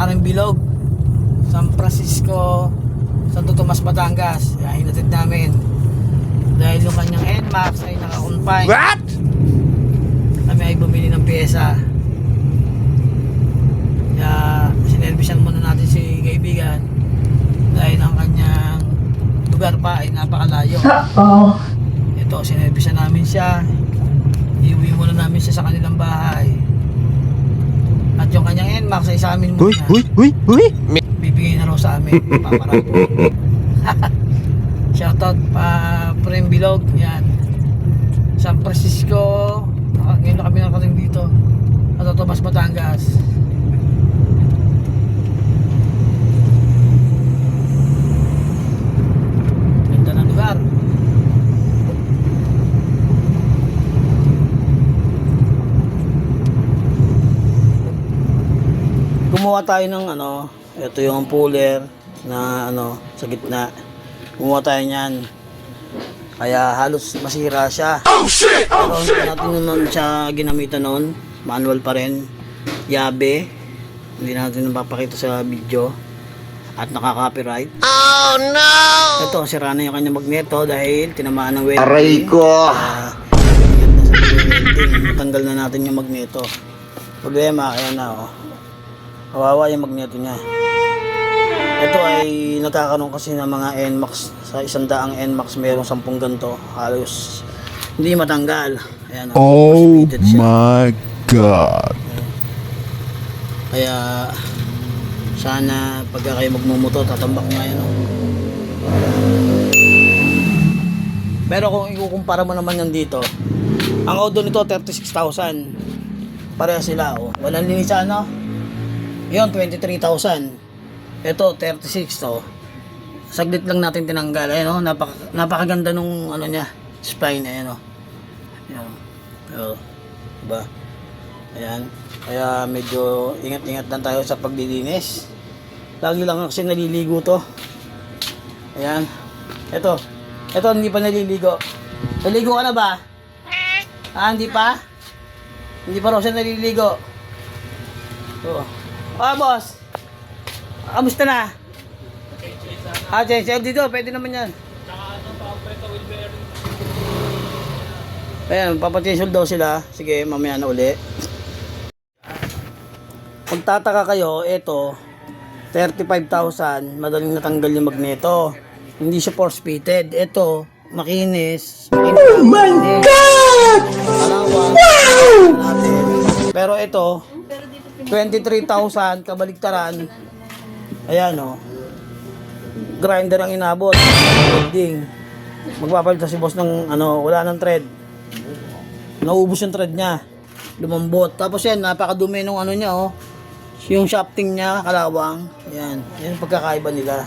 parang Bilog, San Francisco, Santo Tomas, Batangas. Yan, hinatid namin. Dahil yung kanyang NMAX ay naka-confine. What? Kami ay bumili ng pyesa. Kaya sinervisan muna natin si kaibigan dahil ang kanyang lugar pa ay napakalayo. Ito, sinervisan namin siya. Iuwi muna namin siya sa kanilang bahay. At yung kanyang NMAX ay sa amin Uy, muna. uy, uy, uy. Bibigay na raw sa amin. Paparako. Shoutout pa Prem Bilog. Yan. San Francisco. Ngayon na kami nakarating dito. At Tomas, Batangas. Ganda ng lugar. Gumawa tayo ng ano, ito yung puller na ano, sa gitna. Gumawa tayo niyan. Kaya halos masira siya. Oh shit! Pero hindi natin naman siya ginamitan noon. Manual pa rin. Yabe. Hindi natin napapakita sa video. At nakaka-copyright. Oh no! Ito, sira na yung kanyang magneto dahil tinamaan ng welding. Aray ko. Ah, ingat na natin yung magneto. Problema, kaya na oh. Kawawa yung magneto niya. Ito ay nagkakaroon kasi ng mga NMAX. Sa isang daang NMAX mayroong sampung ganito. Halos hindi matanggal. Ayan, Oh my God. Kaya sana pagka kayo magmumoto, tatambak nga yan. Oh. Pero kung ikukumpara mo naman yan dito, ang odo nito 36,000. Pareha sila. Oh. Walang linis sa ano? Yun, 23,000. Ito, 36 to. Saglit lang natin tinanggal. Ayan, oh, napaka, napakaganda nung ano niya, spine. Ayan, oh. Ayan. Oh. Diba? Ayan. Kaya medyo ingat-ingat lang tayo sa paglilinis. Lagi lang kasi naliligo to. Ayan. Ito. Ito, hindi pa naliligo. Naligo ka na ba? Ah, hindi pa? Hindi pa raw siya naliligo. Oo. Ah, boss. Kamusta na? Ah, change. Eh, dito, pwede naman yan. Ayan, papatinsol daw sila. Sige, mamaya na uli. Kung tataka kayo, ito, 35,000, madaling natanggal yung magneto. Hindi siya force fitted. Ito, makinis. Oh my God! Natin. Pero ito, 23,000, kabaliktaran. Ayan o. Grinder ang inabot. Welding. Magpapalit si boss ng ano, wala ng thread. Naubos yung thread niya. Lumambot. Tapos yan, napakadumi nung ano niya oh. Yung shafting niya, kalawang. Ayan. Yan pagkakaiba nila.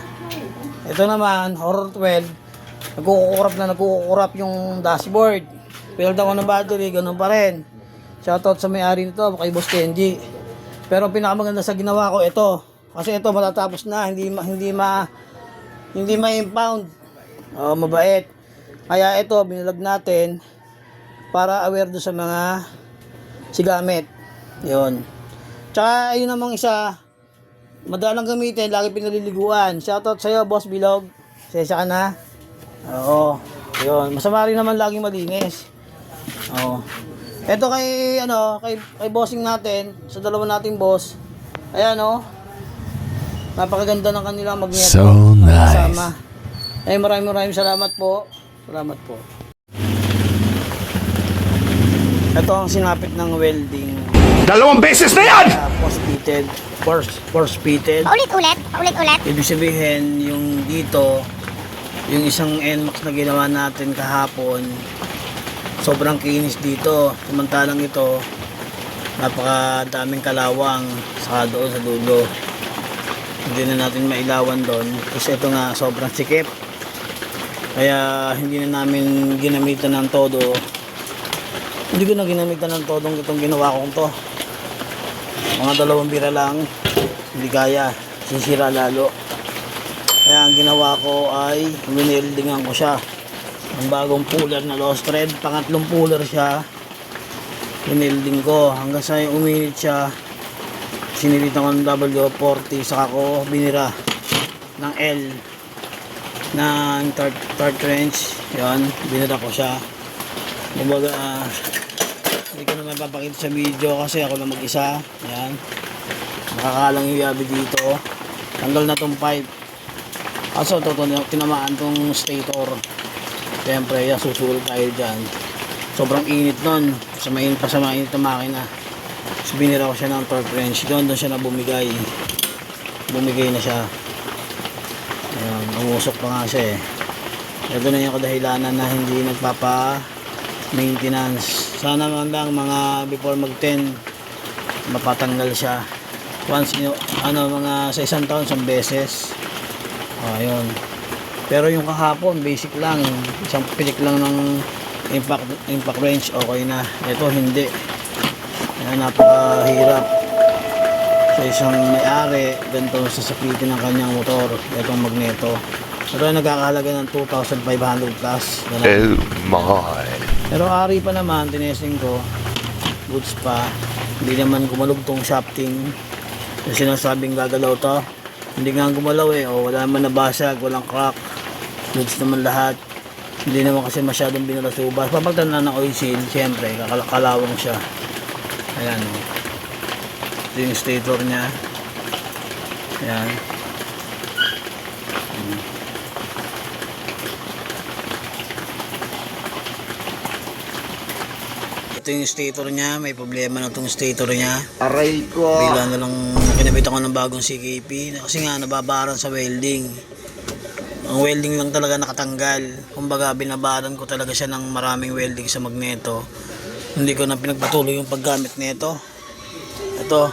Ito naman, horror 12. Nagkukurap na nagkukurap yung dashboard. Pero daw ng battery, ganun pa rin. Shoutout sa may-ari nito, kay Boss Kenji. Pero pinakamaganda sa ginawa ko ito. Kasi ito matatapos na, hindi ma, hindi ma hindi ma-impound. Oh, mabait. Kaya ito binilag natin para aware do sa mga sigamit. 'Yon. Tsaka ayun namang isa madalang gamitin, lagi pinaliliguan. Shoutout sa iyo, Boss Bilog. Sesa ka na. Oo. 'Yon. Masama rin naman laging malinis. Oo. Ito kay ano, kay kay bossing natin, sa dalawa nating boss. Ayan oh. Napakaganda ng kanilang magneto. So nice. Kasama. Ay maraming maraming salamat po. Salamat po. Ito ang sinapit ng welding. Dalawang beses na yan! Uh, force fitted. Force, force fitted. Paulit-ulit, paulit-ulit. Ibig sabihin, yung dito, yung isang NMAX na ginawa natin kahapon, sobrang kinis dito. Samantalang ito, napaka daming kalawang sa doon sa dulo. Hindi na natin mailawan doon kasi ito nga sobrang sikip. Kaya hindi na namin ginamitan ng todo. Hindi ko na ginamitan ng todong itong ginawa kong to. Mga dalawang bira lang, hindi kaya, sisira lalo. Kaya ang ginawa ko ay wineldingan ko siya. Ang bagong puller na lost thread, pangatlong puller siya. Winelding ko. Hanggang sa uminit siya. sinilitan ko ng W40 saka ko binira ng L. Ng third, third wrench. Yun binira ko siya. Kumbaga ah, hindi ko naman papakita sa video kasi ako lang mag-isa. Yan. Nakakalang yung yabi dito. Tanggal na tong pipe. Kaso ito ito, tinamaan tong stator siyempre yan susulit tayo dyan. Sobrang init nun. Sa mainit pa sa mainit na makina. So binira ko siya ng torque wrench. Doon doon siya na bumigay. Bumigay na siya. Ayan, umusok pa nga siya eh. Ito na yung kadahilanan na hindi nagpapa maintenance sana man lang mga before mag 10 mapatanggal siya. Once ano mga sa isang taon isang beses. Oh, ayun pero yung kahapon basic lang isang pilik lang ng impact impact range okay na ito hindi Ayan, napakahirap sa isang may-ari ganito sasapitin ng kanyang motor itong magneto ito ay nagkakahalaga ng 2,500 plus ganun. Oh my. Pero ari pa naman, tinesting ko, goods pa. Hindi naman gumalog tong shafting. Yung sinasabing gagalaw to, hindi nga gumalaw eh. O, wala naman nabasag, walang crack. Goods naman lahat. Hindi naman kasi masyadong binalasubas. Papagtan na ng oil seal, siyempre, kakalakalawang siya. Ayan o. Ito yung stator niya. Ayan. Ito yung stator niya, may problema na itong stator niya. Aray ko. Bigla na lang kinabit ako ng bagong CKP kasi nga nababaran sa welding. Ang welding lang talaga nakatanggal. Kumbaga binabaran ko talaga siya ng maraming welding sa magneto. Hindi ko na pinagpatuloy yung paggamit nito. Ito.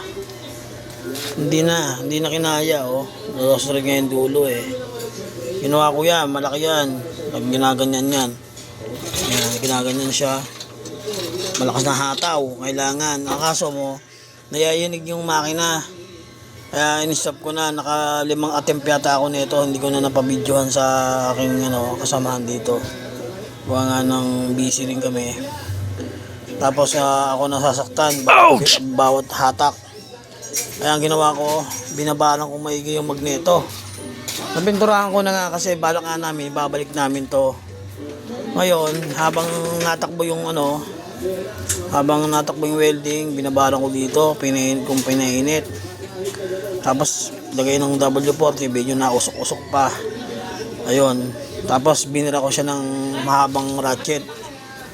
Hindi na, hindi na kinaya oh. Nalos rin nga yung dulo eh. Ginawa ko yan, malaki yan. Pag ginaganyan yan. Yan, ginaganyan siya malakas na hataw kailangan. Ang kaso mo nayayanig yung makina. Kaya in-stop ko na. Naka limang attempt yata ako nito. Hindi ko na napabidyohan sa aking ano, kasamahan dito. Buwa nga ng busy rin kami. Tapos ah, ako nasasaktan. Bawat, bawat hatak. Kaya ang ginawa ko binabalang ko maigi yung magneto. Napinturahan ko na nga kasi balak nga namin babalik namin to. Ngayon habang natakbo yung ano habang natakbo yung welding, binabaran ko dito, pinainit kong pinainit. Tapos, lagay ng W40, medyo nausok-usok pa. Ayun. Tapos, binira ko siya ng mahabang ratchet.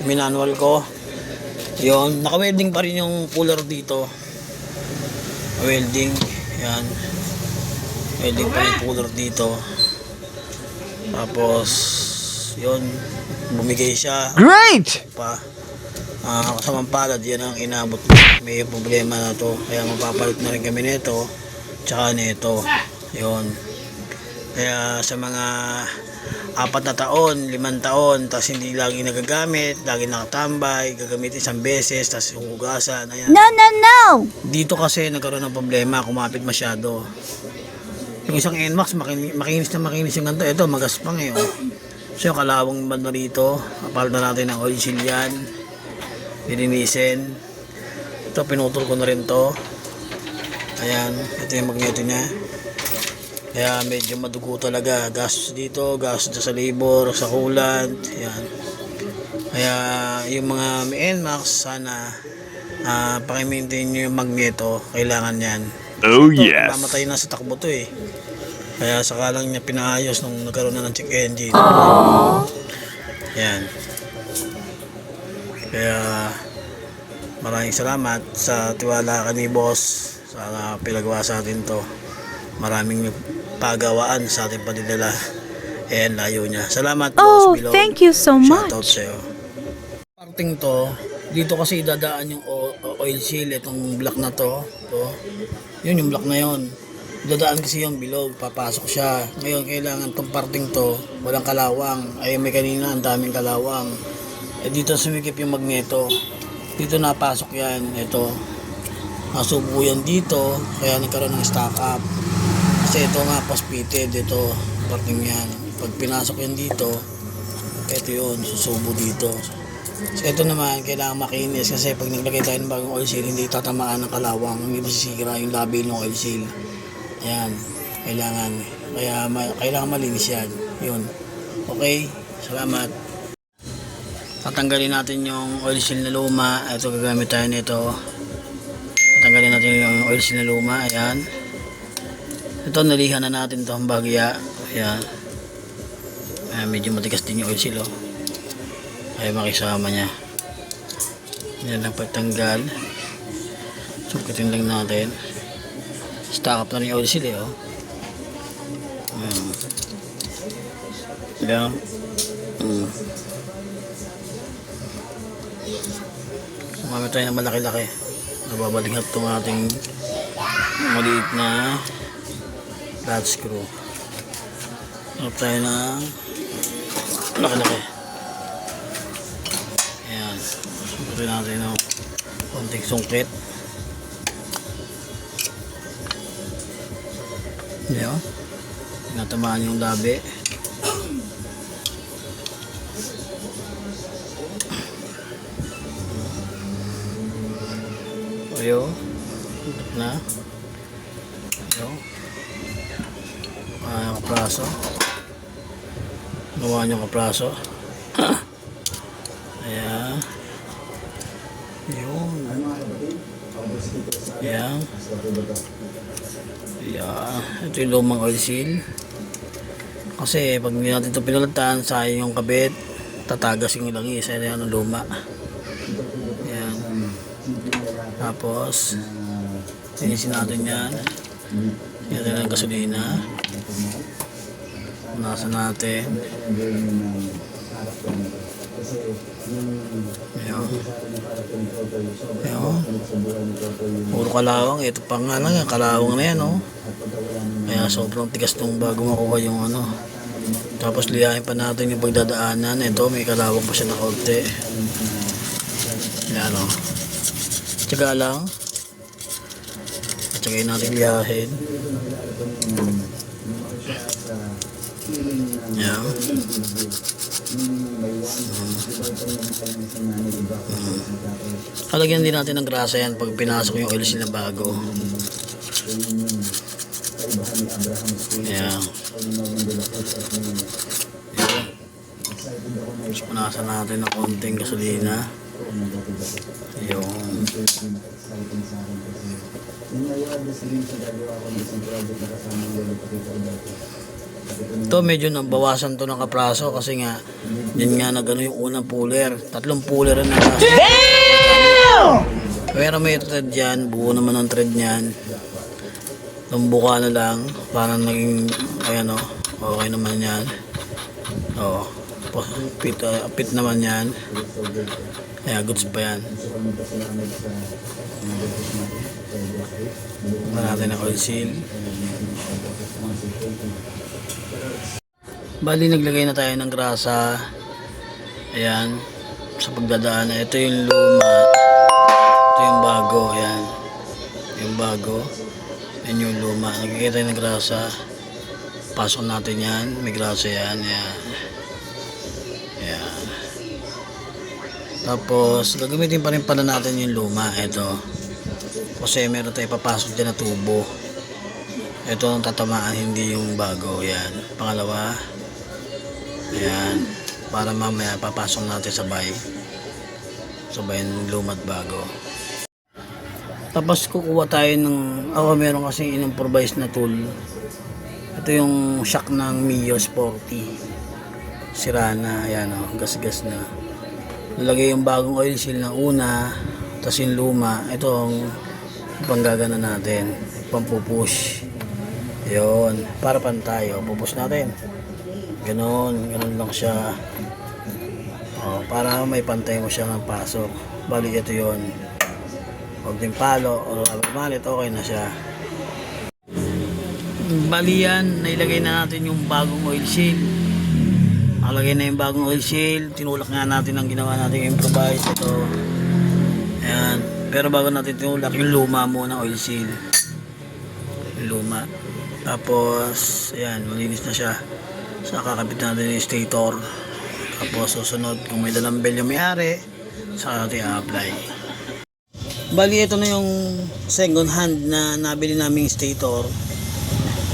Minanual ko. Yun. Naka-welding pa rin yung puller dito. Welding. Yan. Welding pa yung puller dito. Tapos, yun. Bumigay siya Great! pa. Ah, kasamang palad, yan ang inabot. May problema na to. Kaya mapapalit na rin kami nito. Tsaka nito. Yun. Kaya sa mga apat na taon, limang taon, tapos hindi lagi nagagamit, lagi nakatambay, gagamit isang beses, tapos hugasan, ayan. No, no, no! Dito kasi nagkaroon ng problema, kumapit masyado. Yung isang NMAX, makinis, makinis na makinis yung ganito. Ito, magaspang eh. Oh. So yung kalawang banda rito, kapalitan natin ng oil seal yan. Lilinisin. Ito, pinutol ko na rin to. Ayan, ito yung magneto niya. Kaya medyo madugo talaga. Gastos dito, gastos sa labor, sa coolant. Ayan. Kaya yung mga NMAX, sana uh, pakimaintain nyo yung magneto. Kailangan yan. Oh Ito, yes. Mamatay na sa takbo to eh. Kaya sakalang niya pinaayos nung nagkaroon na ng check engine. Yan. Kaya maraming salamat sa tiwala ka ni boss sa pinagawa sa atin to. Maraming pagawaan sa ating padidala. Ayan, layo niya. Salamat, Oh, boss Bilog. thank you so Shoutout much. sa'yo. Parting to, dito kasi dadaan yung oil seal, itong block na to. to. Yun yung block na yun. Dadaan kasi yung bilog, papasok siya. Ngayon, kailangan tong parting to, walang kalawang. Ay, may kanina, ang daming kalawang. Eh, dito sumikip yung magneto. Dito napasok yan, ito. Nasubo yan dito, kaya nagkaroon ng stock up. Kasi ito nga, paspited, ito, parting yan. Pag pinasok yan dito, ito yun, susubo dito. So ito naman, kailangan makinis kasi pag naglagay tayo ng bagong oil seal, hindi tatamaan ng kalawang, hindi masisira yung labi ng oil seal. Ayan, kailangan. Kaya ma- kailangan malinis yan. Yun. Okay, salamat. Tatanggalin natin yung oil seal na luma. Ito gagamit tayo nito. Tatanggalin natin yung oil seal na luma. Ayan. Ito nalihan na natin to ang bagya. Ayan. Ayan, medyo matigas din yung oil seal oh. Ay makisama niya. Yan ang pagtanggal. Sukitin lang natin. Stock up na rin yung oil seal eh oh. Ayan. Ayan. Sumamit tayo ng malaki-laki. Nababalighat itong ating maliit na flat screw. Sumamit tayo ng malaki-laki. Ayan. Sumamit natin ng konting sungkit. Ayan. Natamaan yung labi. Ayo. Na. Ayo. Ah, yung kapraso. Gawa niyo kapraso. Ayan. Yun. Ayan. Ayan. Ito yung lumang seal. Kasi pag hindi natin ito pinalitan, sayang yung kabit. Tatagas yung ilangis. Ayan ang luma. Tapos, linisin natin yan. Na ng gasolina. Punasan natin. Ayan. Ayan. Puro kalawang. Ito pa nga lang, kalawang na yan, oh. Kaya sobrang tigas nung bago makuha yung ano. Tapos liyahin pa natin yung pagdadaanan. Ito, may kalawang pa siya na konti. Ayan, oh. Tsaga lang. Tsagayin natin liyahin. Yan. Halagyan din natin ng grasa yan pag pinasok yung oil na bago. Tapos punasan natin ng konting gasolina. Yung Ito medyo nabawasan to ng kapraso kasi nga yun nga nagano yung unang puller. Tatlong puller na nasa. Pero may thread yan. Buo naman ang thread niyan. Tumbuka na lang. Parang naging ayan o. Okay naman yan. Oo. Pit, uh, pit naman yan. Kaya goods pa yan. Ba natin ang oil seal. Bali naglagay na tayo ng grasa. Ayan. Sa pagdadaan. Ito yung luma. Ito yung bago. Ayan. Yung bago. Yan yung luma. Naglagay tayo ng grasa. Pasok natin yan. May grasa yan. Ayan. Ayan. Tapos, gagamitin pa rin pala natin yung luma. Ito. Kasi meron tayo papasok dyan na tubo. Ito ang tatamaan, hindi yung bago. Yan. Pangalawa. Ayan. Para mamaya papasok natin sabay. Sabay ng lumat bago. Tapos kukuha tayo ng... Ako meron kasi in-improvise na tool. Ito yung shock ng Mio Sporty. Sira na. Ayan o. Gas-gas na. Nalagay yung bagong oil seal ng una. Tapos yung luma. Ito ang panggagana natin. Pampupush. Yun. Para pantay. O, pupush natin. Ganon. Ganon lang siya. O, para may pantay mo siya ng pasok. Bali ito yun. Huwag din palo o rubber mallet. Okay na siya. Bali yan. Nailagay na natin yung bagong oil seal. Nakalagay na yung bagong oil seal. Tinulak nga natin ang ginawa natin improvise. Ito. Ayan. Pero bago natin tinulak, yung luma muna oil seal. Luma. Tapos, ayan, malinis na siya. Sa kakabit natin yung stator. Tapos susunod kung may dalang bill yung may-ari, saka natin i-apply. Bali, ito na yung second hand na nabili naming stator.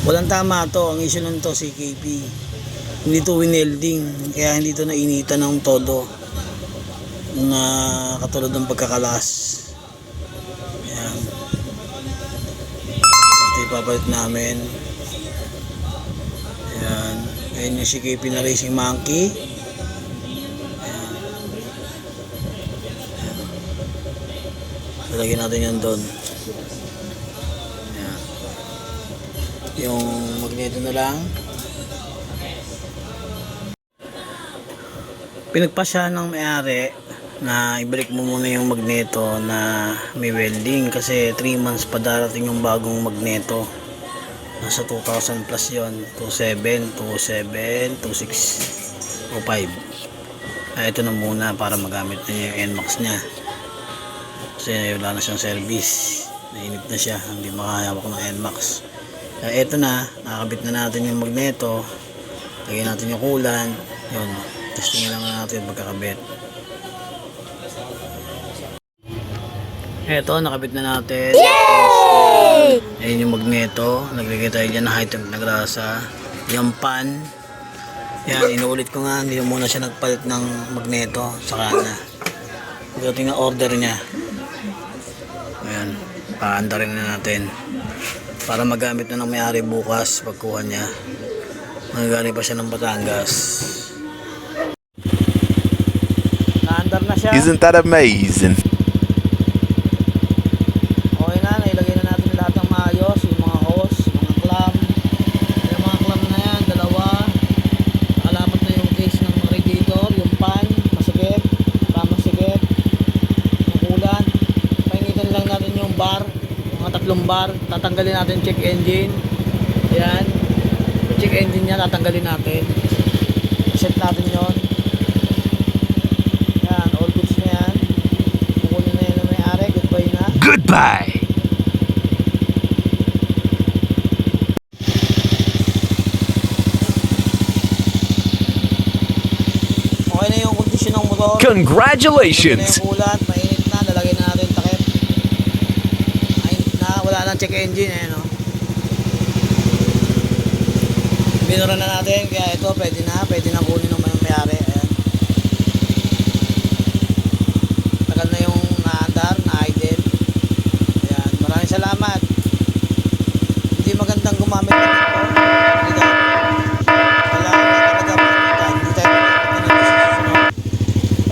Walang tama to. Ang issue nun to CKP. Hindi to winelding. Kaya hindi to nainitan ng todo. Na katulad ng pagkakalas. Ayan. Ito ipapalit namin. Ayan. Ayan yung CKP na Racing Monkey. Ayan. Natin yan doon. Yung magneto na lang. Pinagpasya ng may-ari na ibalik mo muna yung magneto na may welding kasi 3 months pa darating yung bagong magneto. Nasa 2,000 plus yon 27, 27, 26, 05. Ah, ito na muna para magamit na yung NMAX niya. Kasi wala na siyang service. Nainip na siya, hindi makahawak ng NMAX. Kaya ito na, nakakabit na natin yung magneto. Lagyan natin yung kulan. Yun, testingin lang natin yung pagkakabit. Eto, nakabit na natin. Yay! Ayan yung magneto. Naglagay tayo dyan ng high temp na grasa. Yung pan. Yan, inuulit ko nga. Hindi muna siya nagpalit ng magneto sa kana. Pagdating na order niya. Ayan, paanda rin na natin. Para magamit na ng may-ari bukas pagkuha niya. Magagaling pa siya ng Batangas. Naandar na siya. Isn't that amazing? Okay na, nailagay na natin lahat ng maayos, yung mga hose, mga clamp. Yung mga clamp na yan, dalawa. Nakalapat na yung case ng radiator, yung pan, masikip, tamang sikip, yung kulan. Painitan lang natin yung bar, mga tatlong bar. Tatanggalin natin check engine. Yan. Yung check engine niya, tatanggalin natin. Set natin yon. Yan, all goods na yan. Kukunin na yan ng may-ari, goodbye na. Goodbye. Okay na yung kondisyon ng motor. Congratulations. Yung ulat, mainit na, lalagay na natin takip. Mainit na, wala nang check engine eh, no? Binura na natin, kaya ito pwede na, pwede na kunin ng may mayari. Ayan. Tagal na yung naandar, na-idle. Ayan, maraming salamat. Hindi magandang gumamit ng ito. Hindi dapat. Kailangan na talaga pagpunta. Hindi tayo pagpunta ng susunod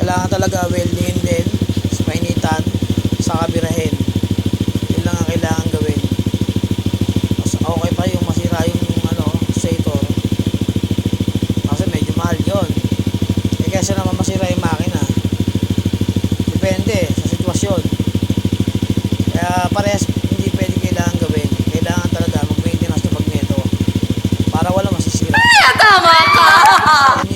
kailangan talaga weldingin din sa painitan sa kabirahin yun lang ang kailangan gawin mas okay pa yung masira yung ano stator kasi medyo mahal yun eh kasi naman masira yung makina depende sa sitwasyon kaya parehas hindi pwede kailangan gawin kailangan talaga mag maintenance